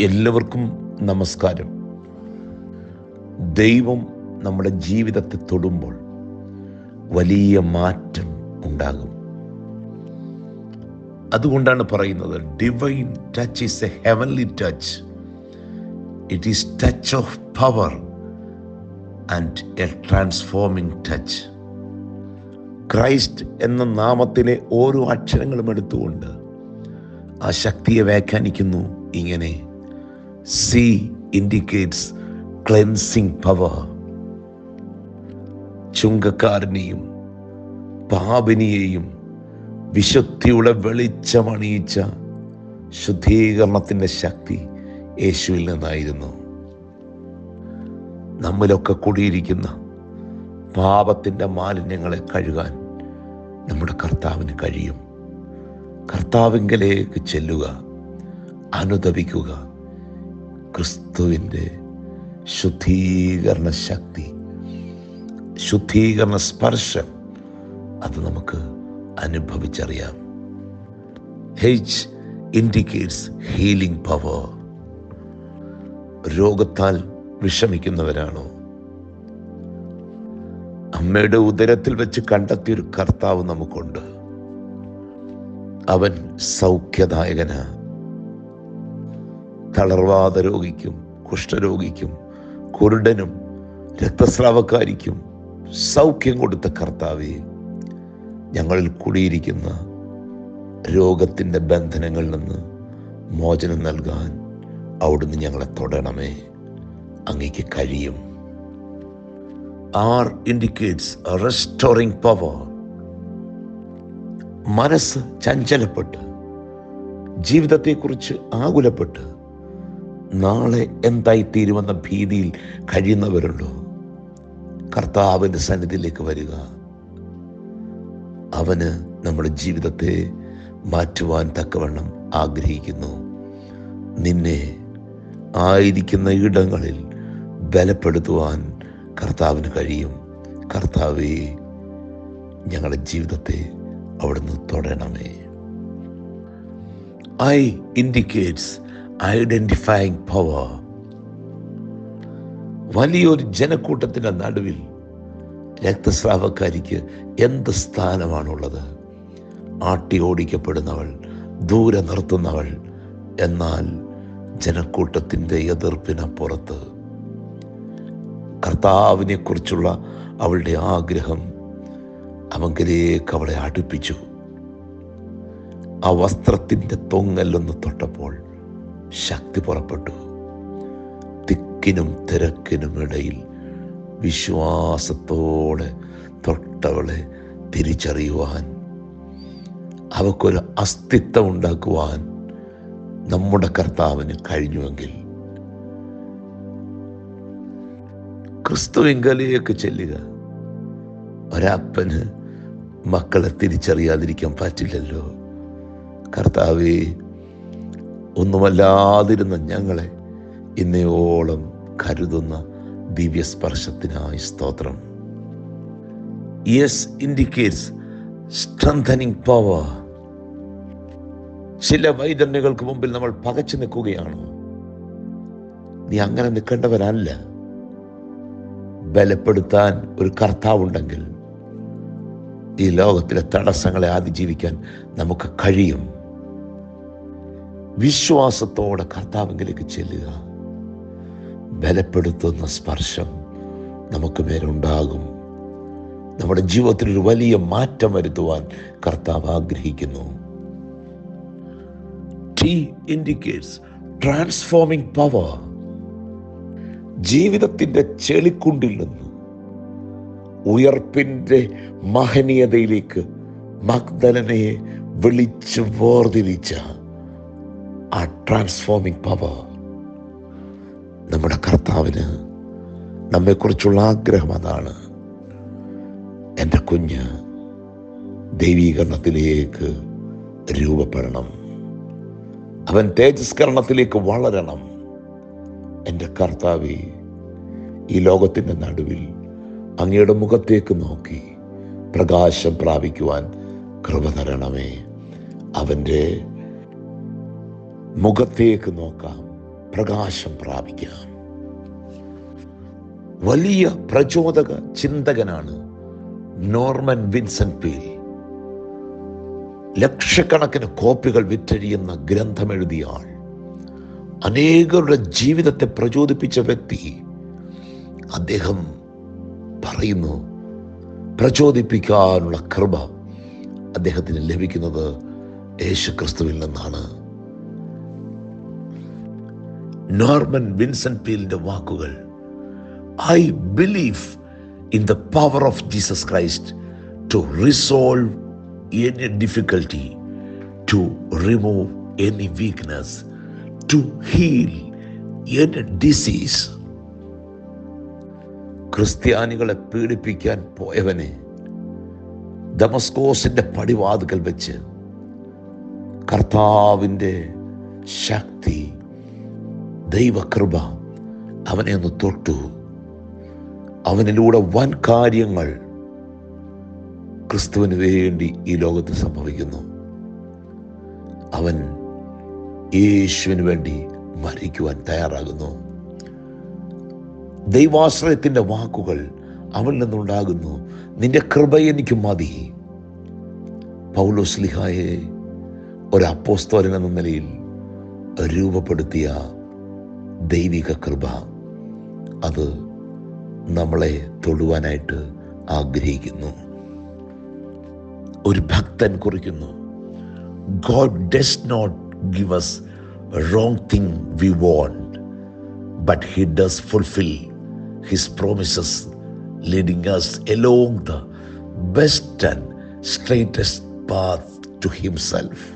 എല്ലാവർക്കും നമസ്കാരം. ദൈവം നമ്മുടെ ജീവിതത്തെ തൊടുമ്പോൾ വലിയ മാറ്റം ഉണ്ടാകും. അതുകൊണ്ടാണ് പറയുന്നത് divine touch is a heavenly touch it is touch of power and a transforming touch Christ എന്ന നാമത്തിലെ ഓരോ അക്ഷരങ്ങളും എടുത്തുകൊണ്ട് ആ ശക്തിയെ വ്യാഖ്യാനിക്കുന്നു ഇങ്ങനെ. സി ഇൻഡിക്കേറ്റ്സ് ക്ലെൻസിങ് പവർ ചുങ്കക്കാരനെയും പാപിനിയെയും വിശുദ്ധിയുടെ വെളിച്ചമണിയിച്ച ശുദ്ധീകരണത്തിന്റെ ശക്തി യേശുവിൽ നിന്നായിരുന്നു. നമ്മിലൊക്കെ കൂടിയിരിക്കുന്ന പാപത്തിന്റെ മാലിന്യങ്ങളെ കഴുകാൻ നമ്മുടെ കർത്താവിന് കഴിയും. കർത്താവിങ്കലേക്ക് ചെല്ലുക അനുദപിക്കുക ക്രിസ്തുവിന്റെ ശുദ്ധീകരണ ശക്തി ശുദ്ധീകരണ സ്പർശം അത് നമുക്ക് അനുഭവിച്ചറിയാം. ഹെച്ച് ഇൻഡിക്കേറ്റ്സ് ഹീലിംഗ് പവർ രോഗത്താൽ വിഷമിക്കുന്നവരാണോ? അമ്മയുടെ ഉദരത്തിൽ വെച്ച് കണ്ടെത്തിയൊരു കർത്താവ് നമുക്കുണ്ട്. അവൻ സൗഖ്യദായകനാ തളർവാദ രോഗിക്കും കുഷ്ഠരോഗിക്കും കുരുടനും രക്തസ്രാവക്കാരിക്കും സൗഖ്യം കൊടുത്ത കർത്താവെ ഞങ്ങളിൽ കൂടിയിരിക്കുന്ന രോഗത്തിന്റെ ബന്ധനങ്ങളിൽ നിന്ന് മോചനം നൽകാൻ അവിടുന്ന് ഞങ്ങളെ തൊടണമേ. അങ്ങേക്ക് കഴിയും. ആർ ഇൻഡിക്കേറ്റ്സ് റെസ്റ്റോറിംഗ് പവർ മനസ്സ് ചഞ്ചലപ്പെട്ട് ജീവിതത്തെക്കുറിച്ച് ആകുലപ്പെട്ട് നാളെ എന്തായി തീരുമെന്ന ഭീതിയിൽ കഴിയുന്നവരുണ്ടോ? കർത്താവിന്റെ സന്നിധിയിലേക്ക് വരിക. അവന് നമ്മുടെ ജീവിതത്തെ മാറ്റുവാൻ തക്കവണ്ണം ആഗ്രഹിക്കുന്നു. നിന്നെ ആയിരിക്കുന്ന ഇടങ്ങളിൽ ബലപ്പെടുത്തുവാൻ കർത്താവിന് കഴിയും. കർത്താവേ ഞങ്ങളുടെ ജീവിതത്തെ അവിടുന്ന് തൊടണമേ. ഐ ഇൻഡിക്കേറ്റ്സ് ഐഡന്റിഫൈങ് പവർ വലിയൊരു ജനക്കൂട്ടത്തിന്റെ നടുവിൽ രക്തസ്രാവക്കാരിക്ക് എന്ത് സ്ഥാനമാണുള്ളത്? ആട്ടി ഓടിക്കപ്പെടുന്നവൾ ദൂരെ നിർത്തുന്നവൾ എന്നാൽ ജനക്കൂട്ടത്തിന്റെ എതിർപ്പിനപ്പുറത്ത് കർത്താവിനെ കുറിച്ചുള്ള അവളുടെ ആഗ്രഹം അവങ്കിലേക്ക് അവളെ അടുപ്പിച്ചു. ആ വസ്ത്രത്തിന്റെ തൊങ്ങല്ലൊന്ന് തൊട്ടപ്പോൾ ശക്തി പുറപ്പെട്ടു. തിക്കിനും തിരക്കിനും ഇടയിൽ വിശ്വാസത്തോടെ തൊട്ടവളെ തിരിച്ചറിയുവാൻ അവക്കൊരു അസ്തിത്വം ഉണ്ടാക്കുവാൻ നമ്മുടെ കർത്താവിന് കഴിഞ്ഞുവെങ്കിൽ ക്രിസ്തുവിങ്കലേക്ക് ചെല്ലുക. ഒരപ്പന് മക്കളെ തിരിച്ചറിയാതിരിക്കാൻ പറ്റില്ലല്ലോ. കർത്താവേ ഒന്നുമല്ലാതിരുന്ന ഞങ്ങളെ ഇന്നയോളം കരുതുന്ന ദിവ്യസ്പർശത്തിനായി സ്തോത്രം. യെസ് ഇൻഡിക്കേറ്റ്സ് സ്ട്രെങ്തനിങ് പവർ ചില വൈതന്യങ്ങൾക്ക് മുമ്പിൽ നമ്മൾ പകച്ചു നിൽക്കുകയാണ്. നീ അങ്ങനെ നിൽക്കേണ്ടവരല്ല. ബലപ്പെടുത്താൻ ഒരു കർത്താവുണ്ടെങ്കിൽ ഈ ലോകത്തിലെ തടസ്സങ്ങളെ അതിജീവിക്കാൻ നമുക്ക് കഴിയും. വിശ്വാസത്തോടെ കർത്താവിലേക്ക് ചെല്ലുക. ബലപ്പെടുത്തുന്ന സ്പർശം നമുക്ക് മേലുണ്ടാകും. നമ്മുടെ ജീവിതത്തിൽ ഒരു വലിയ മാറ്റം വരുത്തുവാൻ കർത്താവ് ആഗ്രഹിക്കുന്നു. ടി ഇൻഡിക്കേറ്റ്സ് ട്രാൻസ്ഫോമിംഗ് പവർ ജീവിതത്തിന്റെ ചെളിക്കുണ്ടിൽ നിന്ന് ഉയർപ്പിന്റെ മഹനീയതയിലേക്ക് മഗ്ദലനയെ വിളിച്ചു വേർതിരിച്ച ആ ട്രാൻസ്ഫോമിംഗ് പവർ നമ്മുടെ കർത്താവിന് നമ്മെക്കുറിച്ചുള്ള ആഗ്രഹം അതാണ്. എന്റെ കുഞ്ഞ് ദൈവീകരണത്തിലേക്ക് രൂപപ്പെടണം. അവൻ തേജസ്കരണത്തിലേക്ക് വളരണം. എന്റെ കർത്താവി ഈ ലോകത്തിന്റെ നടുവിൽ അങ്ങയുടെ മുഖത്തേക്ക് നോക്കി പ്രകാശം പ്രാപിക്കുവാൻ കൃപ തരണമേ. അവന്റെ മുഖത്തേക്ക് നോക്കാം. പ്രകാശം പ്രാപിക്കാം. വലിയ പ്രചോദക ചിന്തകനാണ് നോർമൻ വിൻസെന്റ് പീൽ. ലക്ഷക്കണക്കിന് കോപ്പികൾ വിറ്റഴിയുന്ന ഗ്രന്ഥമെഴുതിയ ആൾ. അനേകരുടെ ജീവിതത്തെ പ്രചോദിപ്പിച്ച വ്യക്തി അദ്ദേഹം പറയുന്നു പ്രചോദിപ്പിക്കാനുള്ള കൃപ അദ്ദേഹത്തിന് ലഭിക്കുന്നത് യേശുക്രിസ്തുവിൽ നിന്നാണ്. നോർമൻ വിൻസൻ പീലിന്റെ വാക്കുകൾ. I believe in the power of Jesus Christ to resolve any difficulty to remove any weakness to heal any disease ക്രിസ്ത്യാനികളെ പീഡിപ്പിക്കാൻ പോയവനെ ദമസ്കോസിന്റെ പടിവാതുകൾ വെച്ച് കർത്താവിന്റെ ശക്തി ദൈവകൃപ അവനെ ഒന്ന് തൊട്ടു. അവനിലൂടെ വൻ കാര്യങ്ങൾ ക്രിസ്തുവിന് വേണ്ടി ഈ ലോകത്ത് സംഭവിക്കുന്നു. അവൻ യേശുവിന് വേണ്ടി മരിക്കുവാൻ തയ്യാറാകുന്നു. ദൈവാശ്രയത്തിന്റെ വാക്കുകൾ അവനിൽ നിന്നുണ്ടാകുന്നു. നിന്റെ കൃപ എനിക്ക് മതി. പൗലോസ്ലിഹായെ ഒരു അപ്പോസ്തോലൻ എന്ന നിലയിൽ രൂപപ്പെടുത്തിയ ദൈവിക കൃപ അത് നമ്മളെ തൊടുവാനായിട്ട് ആഗ്രഹിക്കുന്നു. ഒരു ഭക്തൻ കുറിക്കുന്നു God does not give us wrong thing we want but he does fulfil his promises leading us along the best and straightest path to himself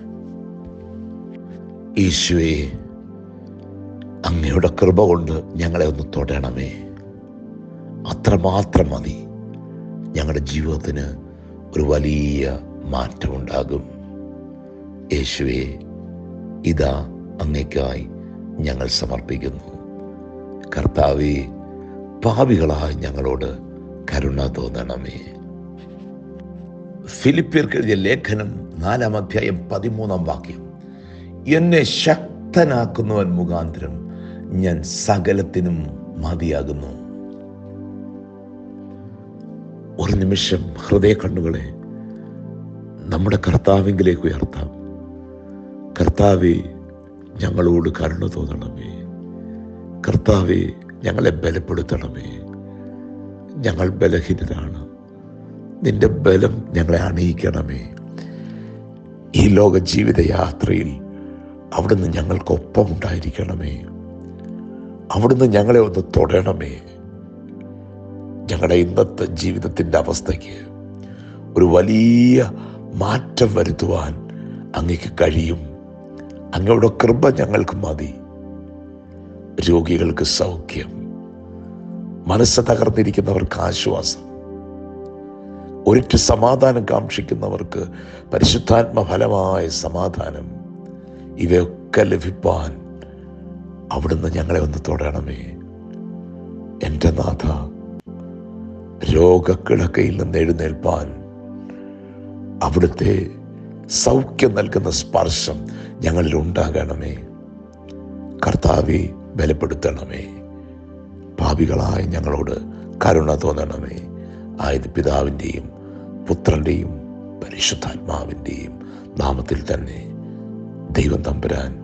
ഈശോയെ അങ്ങയുടെ കൃപ കൊണ്ട് ഞങ്ങളെ ഒന്ന് തൊടണമേ. അത്രമാത്രം മതി. ഞങ്ങളുടെ ജീവിതത്തിന് ഒരു വലിയ മാറ്റമുണ്ടാകും. യേശുവെ ഇതാ അങ്ങേക്കായി ഞങ്ങൾ സമർപ്പിക്കുന്നു. കർത്താവെ പാവികളായി ഞങ്ങളോട് കരുണ തോന്നണമേ. ഫിലിപ്പിയർക്ക് എഴുതിയ ലേഖനം നാലാം അധ്യായം പതിമൂന്നാം വാക്യം. എന്നെ ശക്തനാക്കുന്നവൻ മുഖാന്തരം ഞാൻ സകലത്തിനും മതിയാകുന്നു. ഒരു നിമിഷം ഹൃദയ കണ്ണുകളെ നമ്മുടെ കർത്താവിങ്കിലേക്ക് ഉയർത്താം. കർത്താവെ ഞങ്ങളോട് കരുണ തോന്നണമേ. കർത്താവെ ഞങ്ങളെ ബലപ്പെടുത്തണമേ. ഞങ്ങൾ ബലഹീനരാണ്. നിന്റെ ബലം ഞങ്ങളെ അണിയിക്കണമേ ഈ ലോക ജീവിത യാത്രയിൽ അവിടുന്ന് ഞങ്ങൾക്കൊപ്പം ഉണ്ടായിരിക്കണമേ അവിടുന്ന് ഞങ്ങളെ ഒന്ന് തൊടണമേ. ഞങ്ങളുടെ ഇന്നത്തെ ജീവിതത്തിന്റെ അവസ്ഥയ്ക്ക് ഒരു വലിയ മാറ്റം വരുത്തുവാൻ അങ്ങക്ക് കഴിയും. അങ്ങയുടെ കൃപ ഞങ്ങൾക്ക് മതി. രോഗികൾക്ക് സൗഖ്യം. മനസ്സ് തകർന്നിരിക്കുന്നവർക്ക് ആശ്വാസം. ഒരിറ്റ് സമാധാനം കാക്ഷിക്കുന്നവർക്ക് പരിശുദ്ധാത്മ ഫലമായ സമാധാനം ഇവയൊക്കെ ലഭിപ്പാൻ അവിടുന്ന് ഞങ്ങളെ ഒന്ന് തൊടണമേ. എന്റെ നാഥ രോഗക്കിടക്കയിൽ നിന്ന് എഴുന്നേൽപ്പാൻ അവിടുത്തെ സൗഖ്യം നൽകുന്ന സ്പർശം ഞങ്ങളിൽ ഉണ്ടാകണമേ. കർത്താവെ ബലപ്പെടുത്തണമേ. പാപികളായ ഞങ്ങളോട് കരുണ തോന്നണമേ. ആയത് പിതാവിന്റെയും പുത്രന്റെയും പരിശുദ്ധാത്മാവിന്റെയും നാമത്തിൽ തന്നെ ദൈവം തമ്പുരാൻ